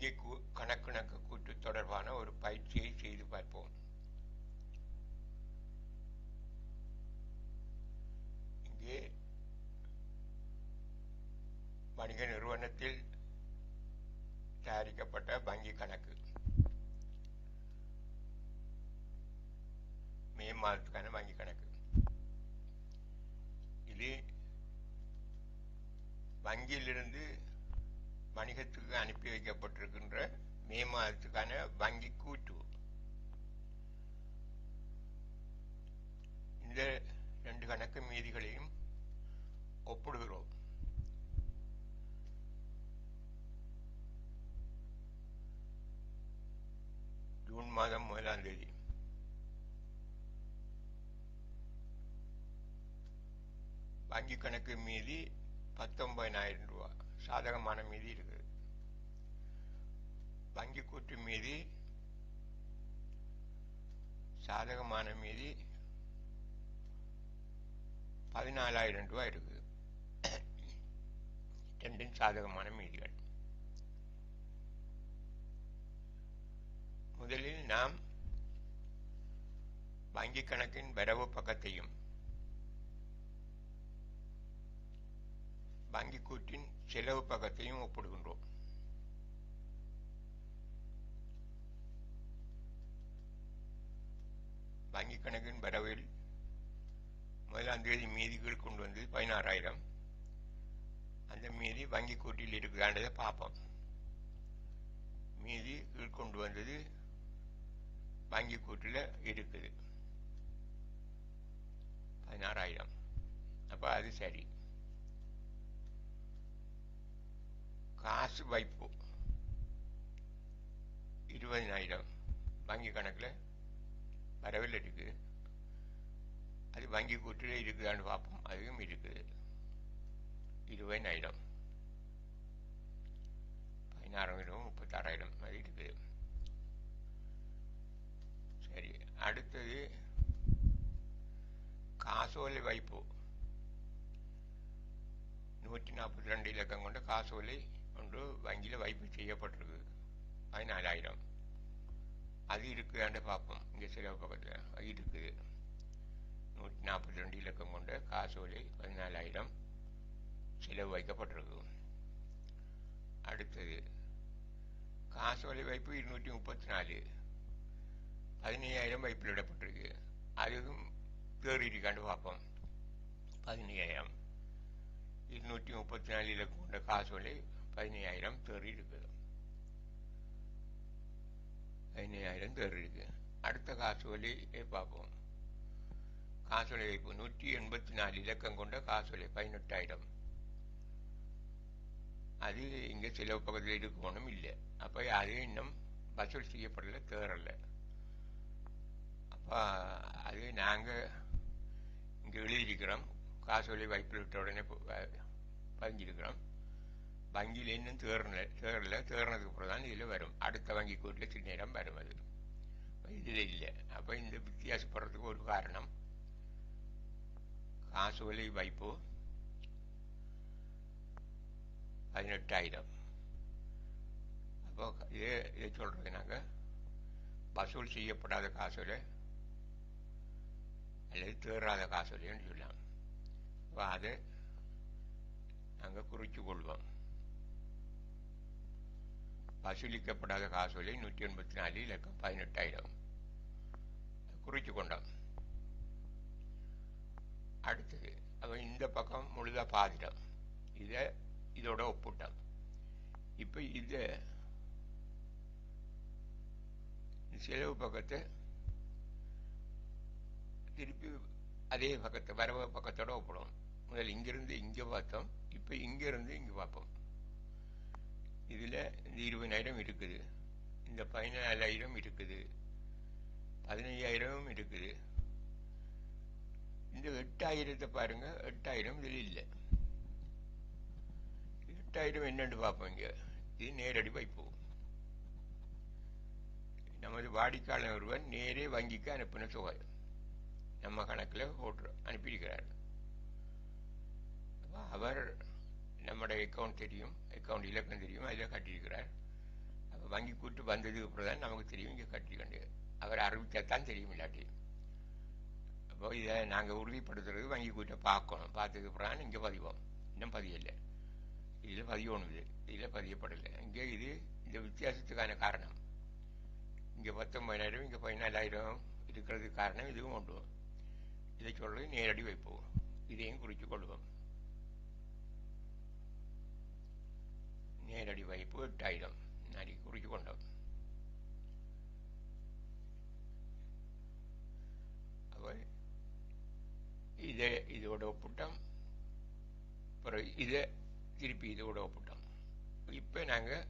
வங்கி கூ- கூட்டு தொடர்பான ஒரு பயிற்சியை செய்து பார்ப்போம். வணிகத்துக்கு அனுப்பி வைக்கப்பட்டிருக்கின்ற மே மாதத்துக்கான வங்கி கூட்டு. இந்த ரெண்டு கணக்கு மீதிகளையும் ஒப்பிடுகிறோம். ஜூன் மாதம் முதலாம் தேதி. வங்கி கணக்கு மீதி பத்தொன்பதினாயிரம் ரூபா சாதகமான மீதி இருக்குது. வங்கி கூட்டு மீதி சாதகமான மீதி பதினாலாயிரம் ரூபாய் இருக்குது. ரெண்டும் சாதகமான மீதிகள். முதலில் நாம் வங்கி கணக்கின் வரவு பக்கத்தையும் வங்கி கூட்டின் செலவு பக்கத்தையும் ஒப்பிடுகின்றோம். முதலாம் தேதி மீதிகள் கொண்டு வந்தது பதினாறாயிரம். அந்த மீதி வங்கி கூட்டியில் இருக்குதான்றதை பார்ப்போம். மீதி கீழ் கொண்டு வந்தது வங்கி கூட்டில் இருக்குது. பதினாறாயிரம். அப்போ அது சரி. காசு வைப்பு. இருபதினாயிரம். வங்கி கணக்கில் வரவில் இருக்குது அது வங்கி கூட்டில் இருக்குதான்னு பார்ப்போம். அதுவும் இருக்குது. இருபதினாயிரம் பதினாறாயிரம் முப்பத்தாறாயிரம் அது இருக்குது. சரி அடுத்தது காசோலை வைப்பு நூற்றி நாற்பத்தி ரெண்டு இலக்கம் கொண்ட காசோலை ஒன்று வங்கியில் வைப்பு செய்யப்பட்டிருக்கு. பதினாலாயிரம். அது இருக்குதான்னு பார்ப்போம். இங்கே சில பக்கத்தில். அது இருக்குது. நூற்றி நாற்பத்தி ரெண்டு இலக்கம் கொண்ட காசோலை பதினாலாயிரம் செலவு வைக்கப்பட்டிருக்கு. அடுத்தது காசோலை வைப்பு இருநூற்றி முப்பத்தி நாலு. பதினையாயிரம் வைப்பில் இடப்பட்டிருக்கு அதுவும் தேறி இருக்காண்டு பார்ப்போம். பதினையாயிரம். இருநூற்றி முப்பத்தி நாலு இலக்கம் கொண்ட காசோலை பதினையாயிரம் தேறி இருக்குது பதினையாயிரம் தேறி இருக்கு அடுத்த காசோலையை பார்ப்போம். காசோலை வைப்பு நூற்றி எண்பத்தி நாலு இலக்கம் கொண்ட காசோலை பதினெட்டாயிரம். அது இங்கே சில பக்கத்தில் இருக்கணும் இல்லை. அப்போ அது இன்னும் வசூல் செய்யப்படலை தேரல அப்போ அது நாங்கள் இங்கே எழுதியிருக்கிறோம். காசோலை வைப்பில் விட்ட உடனே பதிஞ்சிருக்கிறோம் வங்கியில் இன்னும் தேறல தேரல தேர்னதுக்கு அப்புறம் தான் இதில் வரும். அடுத்த வங்கி கூட்டில் சின்ன நேரம் வரும் அது. இதில் இல்லை. அப்போ இந்த வித்தியாசப்படுறதுக்கு ஒரு காரணம். காசோலை வைப்பு பதினெட்டாயிரம் அப்போ இதே இதை சொல்கிறது நாங்கள் வசூல் செய்யப்படாத காசுல அல்லது தேறாத காசோலைன்னு சொல்லலாம் அப்போ அதை நாங்கள் குறித்து கொள்வோம் வசூலிக்கப்படாத காசோலை நூற்றி எண்பத்தி நாலு இலக்கம் பதினெட்டாயிரம் குறித்து கொண்டோம் அடுத்தது. அப்போ இந்த பக்கம் முழுதா பாதிட்டான் இதை இதோட ஒப்பிட்டோம். இப்போ இதை செலவு பக்கத்தை திருப்பி அதே பக்கத்தை வரவு பக்கத்தோட ஒப்பிடும். முதல்ல இங்கிருந்து இங்கே பார்த்தோம். இப்போ இங்கிருந்து இங்கே பார்ப்போம். இதில் இந்த இருபதாயிரம் இருக்குது. இந்த பதினாலாயிரம் இருக்குது. பதினையாயிரமும் இருக்குது. இந்த எட்டாயிரத்தை பாருங்க எட்டாயிரம் இதில் இல்லை எட்டாயிரம் என்னன்னு பார்ப்போம் இங்கே. இது நேரடி வைப்பு நமது வாடிக்கையாளர் ஒருவர் நேரே வங்கிக்கு அனுப்பின தொகை. நம்ம கணக்கில் போட்டு அனுப்பியிருக்கிறார். அவர் நம்முடைய அக்கௌண்ட் தெரியும் அக்கௌண்ட் இலக்கம் தெரியும் அதில் கட்டியிருக்கிறார். அப்ப வங்கி கூட்டு வந்ததுக்கு அப்புறம் தான் நமக்கு தெரியும் இங்கே கட்டிக்கண்டு அவர் அறிவித்தா தான் தெரியும் இல்லாட்டி. இதை நாங்கள் உறுதிப்படுத்துறது வங்கி கூட்ட பார்க்கணும். பார்த்ததுக்கு அப்புறம் இங்கே பதிவோம் இன்னும் பதியலை இதில் பதியணும் இது இதில் பதியப்படலை. இங்கே இது இந்த வித்தியாசத்துக்கான காரணம். இங்கே பத்தொம்பதாயிரம் இங்கே பதினாலாயிரம் இருக்கிறதுக்கு காரணம் இதுவும் உண்டு இதை சொல்றது நேரடி வைப்போம் இதையும் குறித்து கொள்வோம். நேரடி வைப்பு எட்டாயிரம். நடி குறித்து கொண்டோம். இதை இதோட ஒப்பிட்டோம். அப்புறம் இதை திருப்பி இதோட ஒப்பிட்டோம். இப்போ நாங்கள்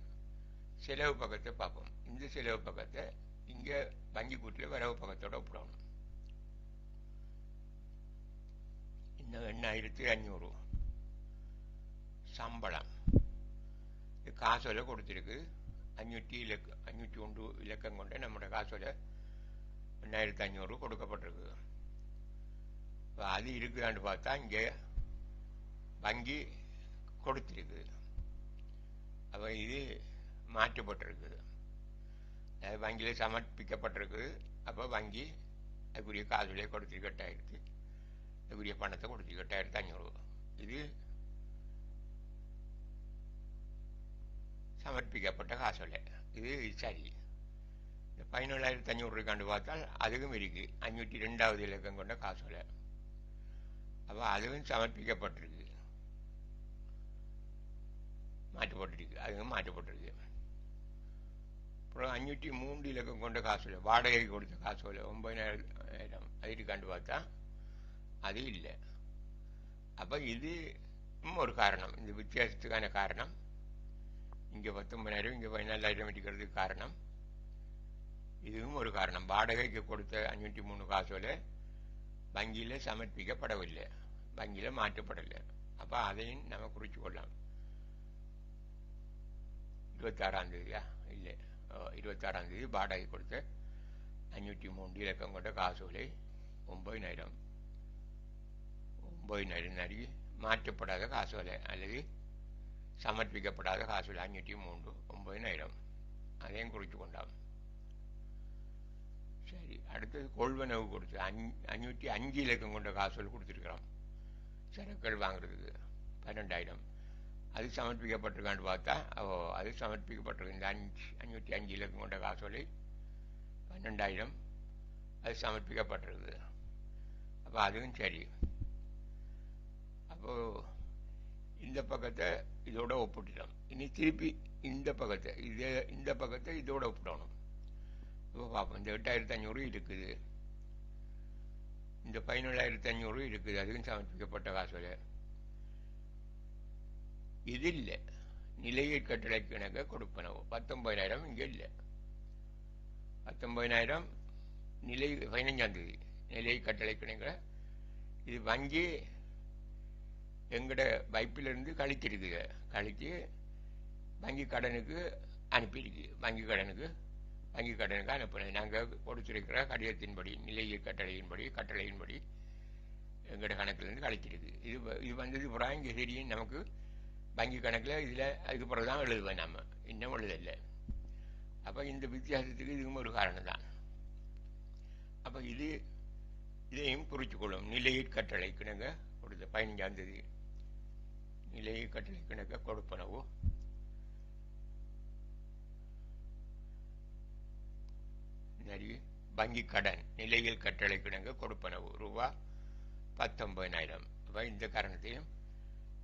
செலவு பக்கத்தை பார்ப்போம். இந்த செலவு பக்கத்தை இங்கே வங்கி கூட்டில் வரவு பக்கத்தோட ஒப்பிடணும். இன்னும் எண்ணாயிரத்தி அஞ்சூறு சம்பளம். இது காசோலை கொடுத்துருக்கு. அஞ்சூற்றி இலக்க அஞ்சூற்றி ஒன்று இலக்கம் கொண்ட நம்மளோட காசோலை எண்ணாயிரத்தி அஞ்சூறு கொடுக்கப்பட்டிருக்கு. இப்போ அது இருக்குதான்னு பார்த்தா இங்கே வங்கி கொடுத்துருக்குது. அப்போ இது மாற்றப்பட்டிருக்குது. அது வங்கியில் சமர்ப்பிக்கப்பட்டிருக்குது. அப்போ வங்கி அதுக்குரிய காசோலையை கொடுத்துருக்கு எட்டாயிரத்தி அதுக்குரிய பணத்தை கொடுத்துருக்கு எட்டாயிரத்தி அஞ்சூறு இது சமர்ப்பிக்கப்பட்ட காசோலை. இது சரி. இந்த பதினேழாயிரத்தி அஞ்சூறு இருக்காண்டு பார்த்தால் அதுவும் இருக்குது அஞ்சூற்றி ரெண்டாவது இலக்கம் கொண்ட காசோலை. அப்போ அதுவும் சமர்ப்பிக்கப்பட்டிருக்கு. மாற்றப்பட்டிருக்கு அதுவும் மாற்றப்பட்டிருக்கு அப்புறம் அஞ்சூற்றி மூன்று இலக்கம் கொண்ட காசோலை வாடகை கொடுத்த காசோலை ஒன்பதாயிரம். அதிட்டு கண்டு பார்த்தா அது இல்லை. அப்போ இது ஒரு காரணம். இந்த வித்தியாசத்துக்கான காரணம். இங்கே பத்தொன்பதாயிரம் இங்கே பதினாலாயிரம் இருக்கிறதுக்கு காரணம். இதுவும் ஒரு காரணம். வாடகைக்கு கொடுத்த அஞ்சூற்றி மூணு காசோலை வங்கியில் சமர்ப்பிக்கப்படவில்லை. வங்கியில் மாற்றப்படலை. அப்போ அதையும் நம்ம குறித்து கொள்ளலாம் இருபத்தாறாம் தேதியா? இல்லை. இருபத்தாறாம் தேதி வாடகை கொடுத்த அஞ்சூற்றி மூன்று இலக்கம் கொண்ட காசோலை ஒம்பதினாயிரம் ஒம்பதினாயிரம் நடி மாற்றப்படாத காசோலை அல்லது சமர்ப்பிக்கப்படாத காசோலை அஞ்சூற்றி மூன்று ஒம்பதினாயிரம் அதையும் குறித்து கொண்டாம் சரி அடுத்தது கொள்வனவு கொடுத்து அஞ் அஞ்சூற்றி அஞ்சு இலக்கம் கொண்ட காசோல் கொடுத்துருக்குறோம். சரக்குகள் வாங்குறதுக்கு பன்னெண்டாயிரம். அது சமர்ப்பிக்கப்பட்டிருக்கான்னு பார்த்தா ஓ அது சமர்ப்பிக்கப்பட்டிருக்கு இந்த அஞ்சு அஞ்சூற்றி அஞ்சு இலக்கம் கொண்ட காசோலை பன்னெண்டாயிரம். அது சமர்ப்பிக்கப்பட்டிருக்குது. அப்போ அதுவும் சரி. அப்போது இந்த பக்கத்தை இதோட ஒப்பிட்டுட்டோம். இனி திருப்பி இந்த பக்கத்தை இதே இந்த பக்கத்தை இதோட ஒப்பிடணும். இப்போ பார்ப்போம் இந்த எட்டாயிரத்தி அஞ்சூறு இருக்குது. இந்த பதினேழாயிரத்தி அஞ்சூறு இருக்குது. அதுவும் சமர்ப்பிக்கப்பட்ட காசோலை இது இல்லை. நிலையை கட்டளை கணக்க கொடுப்பனவு. பத்தொன்பதாயிரம் இங்கே இல்லை. பத்தொன்பதாயிரம் நிலை பதினஞ்சாம் தேதி நிலை கட்டளை கணக்க இது வங்கி எங்கட வைப்பிலிருந்து கழிச்சிருக்குது கழிச்சு வங்கி கடனுக்கு அனுப்பியிருக்கு. வங்கி கடனுக்கு வங்கி கடனுக்கு அனுப்பினது நாங்கள் கொடுத்துருக்கிற கடிதத்தின்படி நிலைய கட்டளையின்படி கட்டளையின்படி எங்களோட கணக்கிலேருந்து கழிச்சிருக்கு இது இது வந்தது புறம் இங்கே தெரியும். நமக்கு வங்கி கணக்கில் இதில் அதுக்கு பிறகு தான் எழுதுவேன் நம்ம. இன்னும் எழுதலை. அப்போ இந்த வித்தியாசத்துக்கு இதுவும் ஒரு காரணம் தான். அப்போ இது இதையும் குறித்து கொள்ளும் நிலையீர் கட்டளை கிணங்க கொடுத்த பதினஞ்சாம் தேதி நிலையீர் கட்டளை கிணக்க கொடுப்பனவோ வங்கி கடன் நிலையில் கட்டளை கிடங்க கொடுப்பனவு. ரூபா பத்தொன்பதினாயிரம். அப்போ இந்த காரணத்தையும்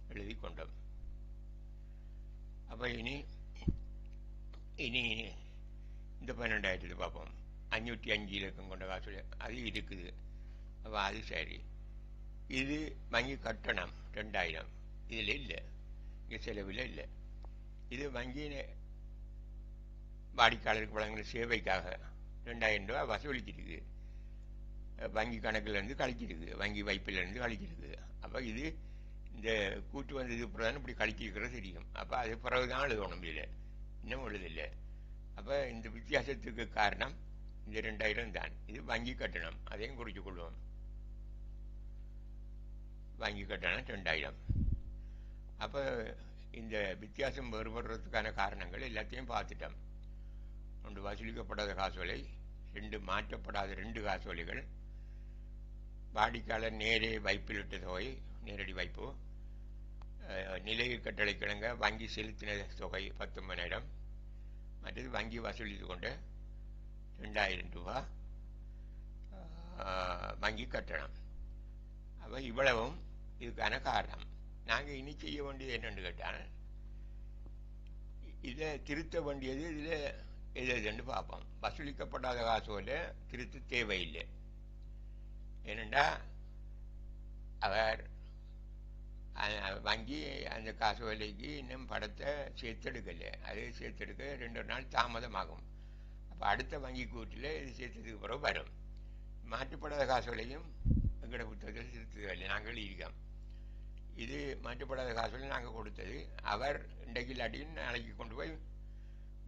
எழுதி கொண்டோம். அப்போ இனி இனி இந்த பன்னெண்டாயிரத்து பார்ப்போம். அஞ்சூற்றி அஞ்சு இலக்கம் கொண்ட காசு அது இருக்குது. அப்போ அது சரி. இது வங்கி கட்டணம் ரெண்டாயிரம். இதில் இல்லை. இங்கே செலவில் இல்லை. இது வங்கி வாடிக்கையாளருக்கு வழங்குகிற சேவைக்காக ரெண்டாயிரம் ரூபா வசூலிச்சிருக்கு வங்கி கணக்கிலேருந்து கழிச்சிருக்கு. வங்கி வைப்பிலேருந்து கழிச்சிருக்கு. அப்போ இது இந்த கூட்டு வந்தது பிறகு இப்படி கழிச்சிருக்கிறது தெரியும். அப்போ அது பிறகு தான் எழுதணும் இதில் இன்னும் எழுதில்லை அப்போ இந்த வித்தியாசத்துக்கு காரணம் இந்த ரெண்டாயிரம் தான். இது வங்கி கட்டணம். அதையும் குறித்து கொள்வோம். வங்கி கட்டணம் ரெண்டாயிரம். அப்போ இந்த வித்தியாசம் வேறுபடுறதுக்கான காரணங்கள் எல்லாத்தையும் பார்த்துட்டோம். ஒன்று வசூலிக்கப்படாத காசோலை ரெண்டு மாற்றப்படாத ரெண்டு காசோலைகள் வாடிக்கையாளர் நேரே வைப்பிலிட்ட தொகை நேரடி வைப்பு அஹ், நிலைய கட்டளை கிழங்க வங்கி செலுத்தின தொகை பத்தொன்பதாயிரம் மற்றது வங்கி வசூலித்து கொண்ட ரெண்டாயிரம் ரூபா வங்கி கட்டணம். அப்போ இவ்வளவும் இதுக்கான காரணம். நாங்கள் இனி செய்ய வேண்டியது என்னென்னு கேட்டால் இதை திருத்த வேண்டியது இதில் எதுன்னு பார்ப்போம் வசூலிக்கப்படாத காசோல திருத்த தேவையில்லை ஏனெண்டா அவர் வங்கி அந்த காசு விலைக்கு இன்னும் படத்தை சேர்த்தெடுக்கலை அது சேர்த்தெடுக்க ரெண்டு நாள் தாமதமாகும் அப்போ அடுத்த வங்கி கூட்டில் இது சேர்த்ததுக்கு பிறகு வரும் மாற்றப்படாத காசோலையும் எங்களோட புத்தகத்தில் திருத்ததில்லை நாங்கள் இருக்கோம் இது மாற்றப்படாத காசோலை நாங்கள் கொடுத்தது அவர் இன்றைக்கு இல்லாட்டியும் நாளைக்கு கொண்டு போய்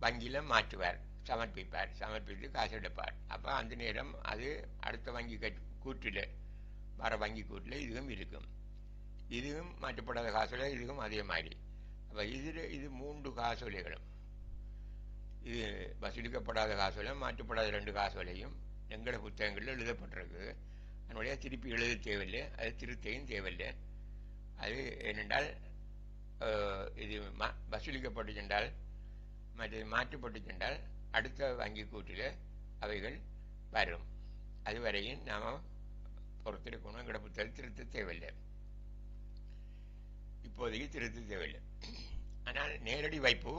வங்கியில் மாற்றுவார். சமர்ப்பிப்பார். சமர்ப்பித்து காசு எடுப்பார். அப்போ அந்த நேரம் அது அடுத்த வங்கி கட் கூட்டில் வர வங்கி கூட்டில் இதுவும் இருக்கும். இதுவும் மாற்றப்படாத காசோலை இதுவும் அதே மாதிரி. அப்போ இதில் இது மூன்று காசோலைகளும். இது வசூலிக்கப்படாத காசோலையும் மாற்றப்படாத ரெண்டு காசோலையும் எங்களோட புத்தகங்களில் எழுதப்பட்டிருக்கு. அதனுடைய திருப்பி எழுத தேவையில்லை. அது திருத்தையும் தேவையில்லை. அது ஏனென்றால் இது ம வசூலிக்கப்பட்டு சென்றால் மற்றது மாற்றப்பட்டு சென்றால் அடுத்த வங்கி கூட்டில் அவைகள் வரும். அதுவரையும் நாம் பொறுத்திருக்கணும். எங்களோட புத்தகம் திருத்த தேவையில்லை. இப்போதைக்கு திருத்த தேவையில்லை. ஆனால் நேரடி வைப்பு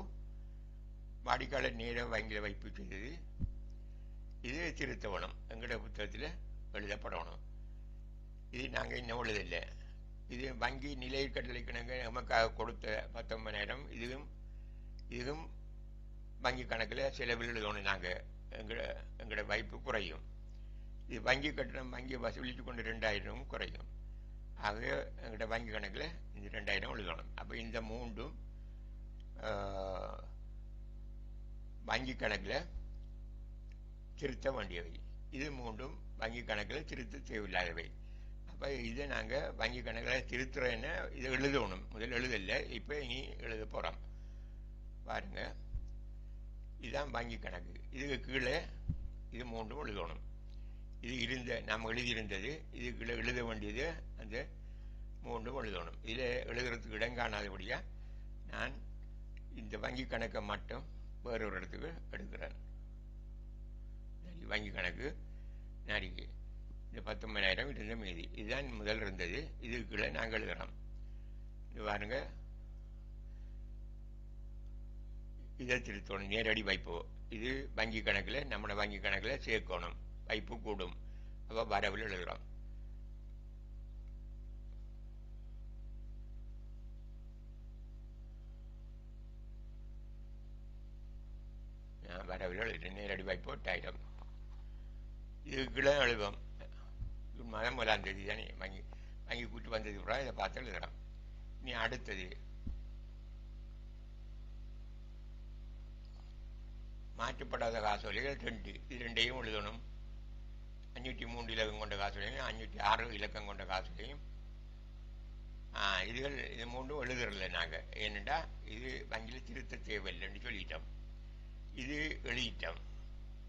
வாடிக்கையாளர் நேர வங்கியில் வைப்பு செய்தது இது திருத்தவணும். எங்களோட புத்தகத்தில் எழுதப்படணும். இது நாங்கள் இன்னும் எழுதலை. இது வங்கி நிலை கட்டளை கணக்கு நமக்காக கொடுத்த பத்தொன்பதாயிரம். இதுவும் இதுவும் வங்கி கணக்கில் சில எழுதணும் தோணுனாங்க. எங்களை எங்களோட வாய்ப்பு குறையும். இது வங்கி கட்டணம் வங்கி வசூலித்து கொண்டு ரெண்டாயிரமும் குறையும். ஆகவே எங்களோட வங்கி கணக்கில் இந்த ரெண்டாயிரம் எழுதணும். அப்போ இந்த மூன்றும் வங்கி கணக்கில் திருத்த வேண்டியவை. இது மூன்றும் வங்கி கணக்கில் திருத்த தேவையில்லாதவை. அப்போ இதை நாங்கள் வங்கி கணக்கில் திருத்துறேன்னு இதை எழுதணும். முதல்ல எழுதலை இப்போ இனி எழுத போகிறோம் பாருங்கள் இதுதான் வங்கி கணக்கு. இதுக்கு கீழே இது மூன்றும் எழுதணும். இது இருந்த நாம் எழுதியிருந்தது இது கீழே எழுத வேண்டியது அந்த மூன்றும் எழுதணும். இதில் எழுதுறதுக்கு இடம் காணாதபடியாக நான் இந்த வங்கி கணக்கை மட்டும் வேறொரு இடத்துக்கு எடுக்கிறேன். வங்கி கணக்கு. நாளைக்கு இந்த பத்தொன்பதாயிரம் இருந்த மீதி. இதுதான் முதல் இருந்தது. இதுக்குள்ளே நாங்கள் எழுதுகிறோம் இது பாருங்கள் இதை திருத்தணும் நேரடி வைப்பு இது வங்கி கணக்கில் நம்மளோட வங்கி கணக்கில் சேர்க்கணும். வைப்பு கூடும். அப்போ வரவில் எழுதுகிறோம் வரவில் எழுதுறேன். நேரடி வைப்பு எட்டாயிரம் இதுக்குள்ளே எழுதுவோம். ஜூன் மாதம் முதலாம் தேதி தானே. வங்கி வங்கி கூட்டு வந்ததுக்கு அப்புறம் இதை பார்த்து எழுதுகிறோம் நீ அடுத்தது. மாற்றப்படாத காசோலைகள் ரெண்டு. இது ரெண்டையும் எழுதணும். அஞ்சூற்றி மூன்று இலக்கம் கொண்ட காசோலையும் அஞ்சூற்றி ஆறு இலக்கம் கொண்ட காசோலையும். இதுகள் இது மூன்றும் எழுதுறதில்ல நாங்கள் ஏனெண்டா இது வங்கியில் திருத்த தேவையில்லைன்னு சொல்லிட்டோம். இது எழுதிட்டோம்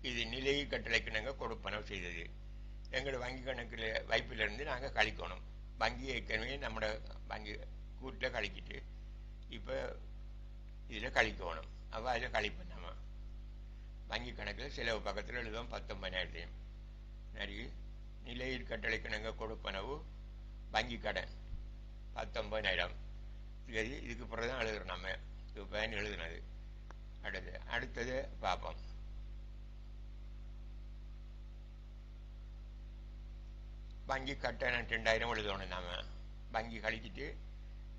இது நிலை கட்டளைக்கு நாங்கள் கொடுப்பனவு செய்தது. எங்களோட வங்கி கணக்கில் வைப்பிலிருந்து நாங்கள் கழிக்கணும். வங்கி ஏற்கனவே நம்மளோட வங்கி கூட்டில் கழிக்கிட்டு இப்போ இதில் கழிக்கணும். அப்போ அதில் கழிப்போம் நம்ம வங்கி கணக்கில் செலவு பக்கத்தில் எழுதுவோம் பத்தொன்பதாயிரத்தையும் நிறைய நிலையில் கட்டளைக்கு கொடுப்பனவு வங்கி கடன். பத்தொன்பதாயிரம். சரி இதுக்கு பிறகு தான் எழுதுறோம் நம்ம இது பயன் எழுதுனது. அடுத்து அடுத்தது பார்ப்போம். வங்கி கட்டணம் ரெண்டாயிரம் எழுதணும் நாம். வங்கி கழிச்சிட்டு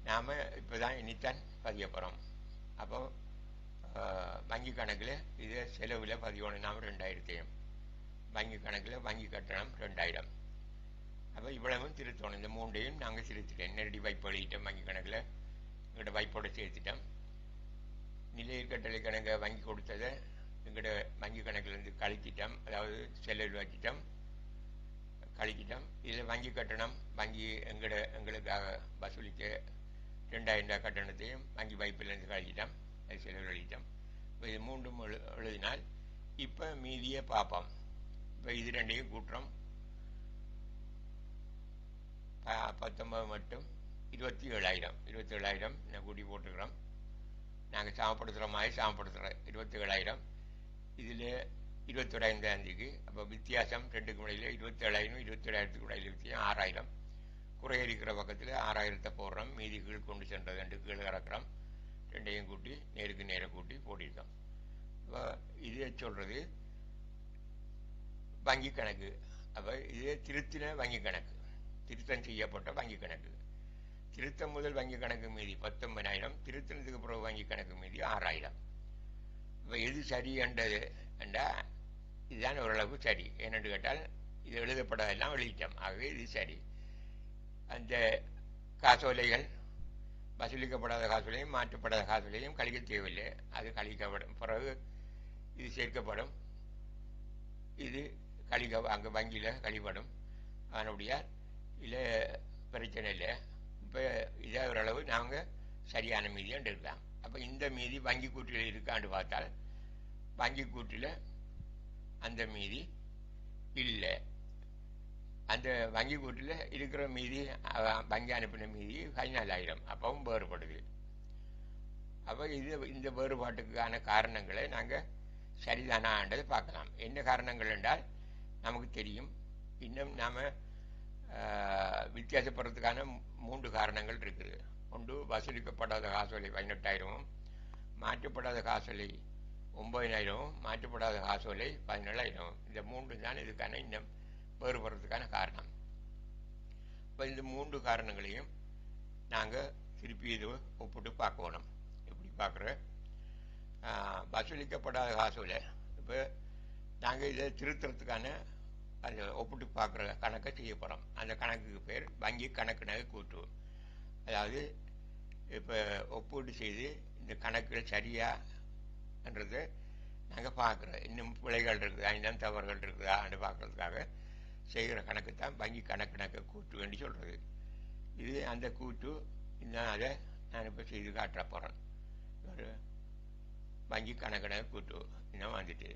நாம் இப்போ தான் இனித்தான் பதிய போகிறோம் அப்போ வங்கி கணக்கில் இது செலவில் பதியணும் ரெண்டாயிரத்தையும். வங்கி கணக்கில் வங்கி கட்டணம் ரெண்டாயிரம். அப்போ இவ்வளவும் திருத்தணும். இந்த மூன்றையும் நாங்கள் திருத்திட்டோம். நேரடி வைப்பு எழுதிட்டோம் வங்கி கணக்கில். எங்கள்கிட்ட வைப்போடு சேர்த்துட்டோம். நிலையில் கட்டளை கணக்கை வங்கி கொடுத்ததை எங்கள்கிட்ட வங்கி கணக்கிலேருந்து கழிச்சிட்டோம் அதாவது செலவில் வச்சிட்டோம். கழிச்சிட்டோம் இதில் வங்கி கட்டணம் வங்கி எங்கட எங்களுக்காக வசூலித்த ரெண்டாயிரம் ரூபாய் கட்டணத்தையும் வங்கி வைப்பிலேருந்து கழிச்சிட்டோம் செலவழித்தம் இப்போ இது மூன்றும் எழு எழுதினால் இப்போ மீதியை பார்ப்போம். இப்போ இது ரெண்டையும் கூட்டுறோம். பத்தொம்பது மட்டும் இருபத்தி ஏழாயிரம் இருபத்தி ஏழாயிரம் நான் கூட்டி போட்டுக்கிறோம். நாங்கள் சாமப்படுத்துகிற மாதிரி சாமப்படுத்துகிறோம் இருபத்தி ஏழாயிரம் இதில் இருபத்தொராயிரந்தாந்திக்கு அப்போ வித்தியாசம் ரெண்டுக்கு முறையில் இருபத்தி ஏழாயிரம் இருபத்தி ஏழாயிரத்துக்கு முறையில் வித்தியாசம் ஆறாயிரம். குறை இருக்கிற பக்கத்தில் ஆறாயிரத்தை போடுறோம். மீதி கீழ் கொண்டு சென்றது ரெண்டு கீழே இறக்குறோம் ரெண்டையும் கூட்டி நேருக்கு நேரம் கூட்டி போட்டிருக்கான் இப்போ சொல்கிறது வங்கி கணக்கு. அப்போ இதே திருத்தின வங்கி கணக்கு. திருத்தம் செய்யப்பட்ட வங்கி கணக்கு. திருத்தம் முதல் வங்கி கணக்கு மீதி பத்தொன்பதாயிரம். திருத்தினத்துக்கு பிறகு வங்கி கணக்கு மீதி ஆறாயிரம். இப்போ எது சரி என்றது? என்றா இதுதான் ஓரளவு சரி. ஏனென்று கேட்டால் இது எழுதப்படாதெல்லாம் வெளியிட்டோம். ஆகவே இது சரி. அந்த காசோலைகள் வசூலிக்கப்படாத காசோலையும் மாற்றப்படாத காசுலையும் கழிக்க தேவையில்லை. அது கழிக்கப்படும். பிறகு இது சேர்க்கப்படும். இது கழிக்க அங்கே வங்கியில் கழிப்படும் அதனுடைய இல்லை பிரச்சனை இல்லை. இப்போ இதே ஓரளவு நாங்கள் சரியான மீதியாக இருக்கலாம் அப்போ இந்த மீதி வங்கி கூட்டில் இருக்கான்னு பார்த்தால் வங்கி கூட்டில் அந்த மீதி இல்லை. அந்த வங்கி கூட்டில் இருக்கிற மீதி வங்கி அனுப்பின மீதி பதினாலாயிரம். அப்பவும் வேறுபடுது அப்போ இது இந்த வேறுபாட்டுக்கான காரணங்களை நாங்கள் சரிதானான்றதை பார்க்கலாம். என்ன காரணங்கள் என்றால் நமக்கு தெரியும். இன்னும் நாம் வித்தியாசப்படுறதுக்கான மூன்று காரணங்கள் இருக்குது. ஒன்று வசூலிக்கப்படாத காசோலை பதினெட்டாயிரமும் மாற்றப்படாத காசோலை ஒம்பதினாயிரமும் மாற்றப்படாத காசோலை பதினேழாயிரமும். இந்த மூன்று தான் இதுக்கான இன்னும் வேறுபடுறதுக்கான காரணம். இப்போ இந்த மூன்று காரணங்களையும் நாங்கள் திருப்பி இது ஒப்பிட்டு பார்க்கணும். எப்படி பார்க்குற? வசூலிக்கப்படாத காசுல. இப்போ நாங்கள் இதை திருத்துறதுக்கான அந்த ஒப்பிட்டு பார்க்குற கணக்கை செய்ய போகிறோம் அந்த கணக்குக்கு பேர் வங்கி கணக்கு கூட்டுவோம் கூட்டு. அதாவது இப்போ ஒப்பீடு செய்து இந்த கணக்குகள் சரியான்றதை நாங்கள் பார்க்குறோம். இன்னும் பிழைகள் இருக்குதா? இன்னும் தவறுகள் இருக்குதான்னு பார்க்குறதுக்காக செய்கிற கணக்கு தான் வங்கி கணக்கு நகை கூட்டு வேண்டி சொல்கிறது இது அந்த கூட்டு நான் அதை நான் இப்போ செய்து காட்ட போகிறேன் ஒரு வங்கி கணக்கு கூட்டு இன்னும் வந்துட்டு.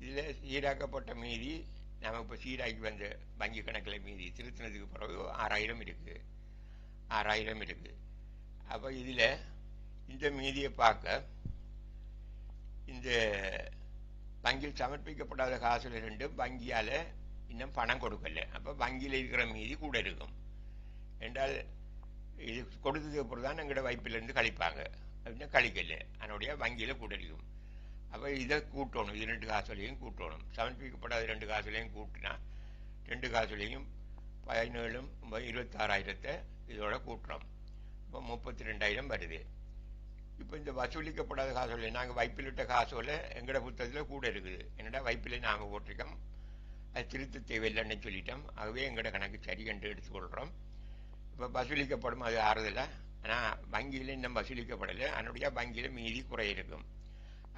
இதில் சீராக்கப்பட்ட மீதி நாம் இப்போ சீராக்கி வந்த வங்கி கணக்கில் மீதி திருத்தினதுக்கு பிறகு ஆறாயிரம் இருக்குது ஆறாயிரம் இருக்குது அப்போ இதில் இந்த மீதியை பார்க்க இந்த வங்கியில் சமர்ப்பிக்கப்படாத காசுல ரெண்டும் வங்கியால் இன்னும் பணம் கொடுக்கல. அப்போ வங்கியில் இருக்கிற மீதி கூட இருக்கும். என்றால் இது கொடுத்ததுக்கு அப்புறம் தான் எங்களோட வைப்பிலேருந்து கழிப்பாங்க. அப்படின்னா கழிக்கல. அதனுடைய வங்கியில் கூட இருக்கும். அப்போ இதை கூட்டணும். இது ரெண்டு காசுலையும் கூட்டணும். சமர்ப்பிக்கப்படாத ரெண்டு காசுலையும் கூட்டினா ரெண்டு காசுலையும் பதினேழும் இருபத்தாறாயிரத்தை இதோட கூட்டுறோம். இப்போ முப்பத்தி ரெண்டாயிரம் வருது. இப்போ இந்த வசூலிக்கப்படாத காசோலை நாங்கள் வைப்பிலிட்ட காசோலை எங்களோட புத்தகத்தில் கூட இருக்குது. என்னடா வைப்பில் நாங்கள் போட்டிருக்கோம்? அது திருத்த தேவையில்லைன்னு சொல்லிட்டோம். ஆகவே எங்களோட கணக்கு சரி கண்டு எடுத்துக்கொள்கிறோம் இப்போ வசூலிக்கப்படும் அது ஆறுதல? ஆனால் வங்கியில் இன்னும் வசூலிக்கப்படலை. அதனுடைய வங்கியில் மீதி குறை இருக்கும்.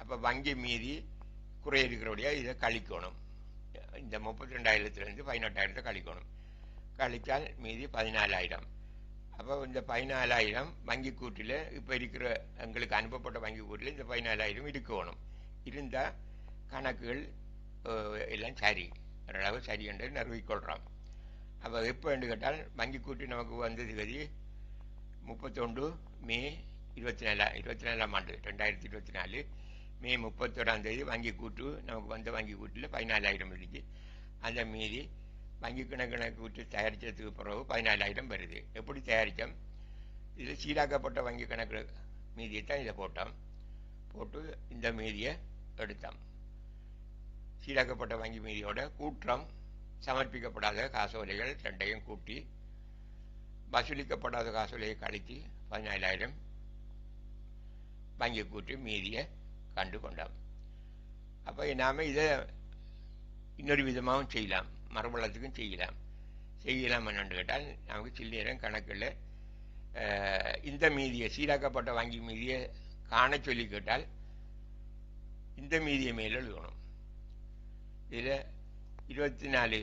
அப்போ வங்கி மீதி குறை இருக்கிறபடியா இதை கழிக்கணும். இந்த முப்பத்தி ரெண்டாயிரத்துலேருந்து பதினெட்டாயிரத்தை கழிக்கணும். கழித்தால் மீதி பதினாலாயிரம். அப்போ இந்த பதினாலாயிரம் வங்கி கூட்டில் இப்போ இருக்கிற எங்களுக்கு அனுப்பப்பட்ட வங்கி கூட்டில் இந்த பதினாலாயிரம் இருக்கணும் இருந்தால் கணக்குகள் எல்லாம் சரி. ஓரளவு சரி என்று நிறுவிக்கொள்கிறோம் அப்போ எப்போ என்று கேட்டால் வங்கி கூட்டி நமக்கு வந்தது கதி முப்பத்தொன்று மே இருபத்தி நாலா இருபத்தி நாலாம் ஆண்டு ரெண்டாயிரத்தி இருபத்தி நாலு மே முப்பத்தொராம் தேதி வங்கி கூட்டு நமக்கு வந்த வங்கி கூட்டில் பதினாலாயிரம் இருந்துச்சு. அந்த மீதி வங்கி கணக்கு கூட்டு தயாரித்ததுக்கு பிறகு பதினாலாயிரம் வருது. எப்படி தயாரித்தோம் இதில் சீராக்கப்பட்ட வங்கி கணக்கு மீதியை தான் இதை போட்டோம். போட்டு இந்த மீதியை எடுத்தோம். சீராக்கப்பட்ட வங்கி மீதியோட கூற்றம் சமர்ப்பிக்கப்படாத காசோலைகள் ரெண்டையும் கூட்டி வசூலிக்கப்படாத காசோலையை கழித்து பதினாலாயிரம் வங்கி கூட்டி மீதியை கண்டு கொண்டோம். அப்போ நாம் இதை இன்னொரு விதமாகவும் செய்யலாம். மறுபலத்துக்கும் செய்யலாம். செய்யலாம் என்னென்னு கேட்டால் நமக்கு சில்லீரம் கணக்கில் இந்த மீதியை சீராக்கப்பட்ட வங்கி மீதியை காண சொல்லி கேட்டால் இந்த மீதியை மேலே எழுதணும். இதில் இருபத்தி நாலு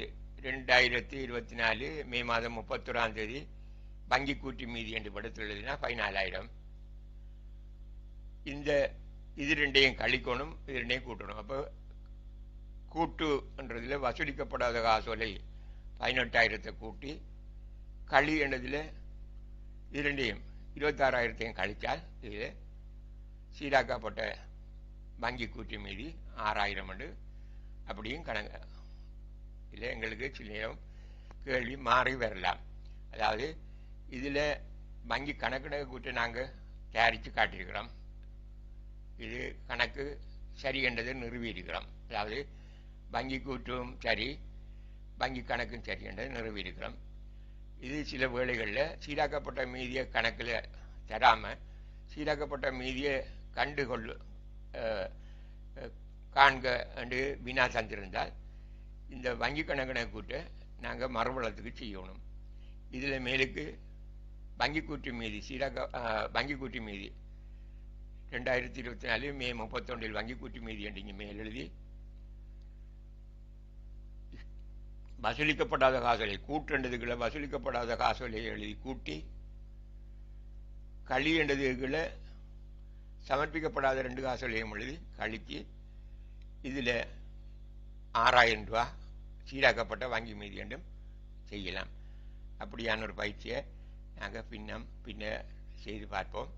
ரெண்டாயிரத்தி இருபத்தி நாலு மே மாதம் முப்பத்தொராம் தேதி வங்கி கூட்டி மீதி என்று படுத்துள்ளதுன்னா பதினாலாயிரம். இந்த இது ரெண்டையும் கழிக்கணும் இது ரெண்டையும் கூட்டணும். அப்போ கூட்டுன்றதில் வசூலிக்கப்படாத காசோலை பதினெட்டாயிரத்தை கூட்டி களி என்றதில் இரண்டையும் இருபத்தாறாயிரத்தையும் கழித்தால் இதில் சீராக்கப்பட்ட வங்கி கூட்டி மீதி ஆறாயிரம் என்று அப்படியும் கணங்க. இதில் எங்களுக்கு சில நேரம் கேள்வி மாறி வரலாம். அதாவது இதில் வங்கி கணக்கு கூட்டு நாங்கள் தயாரித்து காட்டியிருக்கிறோம். இது கணக்கு சரி என்றதை நிறுவியிருக்கிறோம். அதாவது வங்கி கூட்டும் சரி வங்கி கணக்கும் சரி என்றதை நிறுவியிருக்கிறோம். இது சில வேளைகளில் சீராக்கப்பட்ட மீதியை கணக்கில் தராமல் சீராக்கப்பட்ட மீதியை கண்டுகொள்ளு காண்க என்று வினா தந்திருந்தால் இந்த வங்கி கணக்கினை கூட்ட நாங்கள் மரவளத்துக்கு செய்யணும். இதில் மேலுக்கு வங்கி கூட்டு மீதி சீராக வங்கி கூட்டு மீதி. ரெண்டாயிரத்தி இருபத்தி நாலு மே முப்பத்தொன்றில் வங்கி கூட்டு மீதி என்றீங்க மேல் எழுதி வசூலிக்கப்படாத காசோலை கூட்டுன்றதுக்குள்ள வசூலிக்கப்படாத காசோலை எழுதி கூட்டி களி என்றதுக்குள்ள சமர்ப்பிக்கப்படாத ரெண்டு காசோலையும் எழுதி கழித்து இதில் ஆறாயிரம் ரூபா சீராக்கப்பட்ட வங்கி மீது என்றும் செய்யலாம். அப்படியான ஒரு பயிற்சியை நாங்கள் பின்னம் பின்ன செய்து பார்ப்போம்.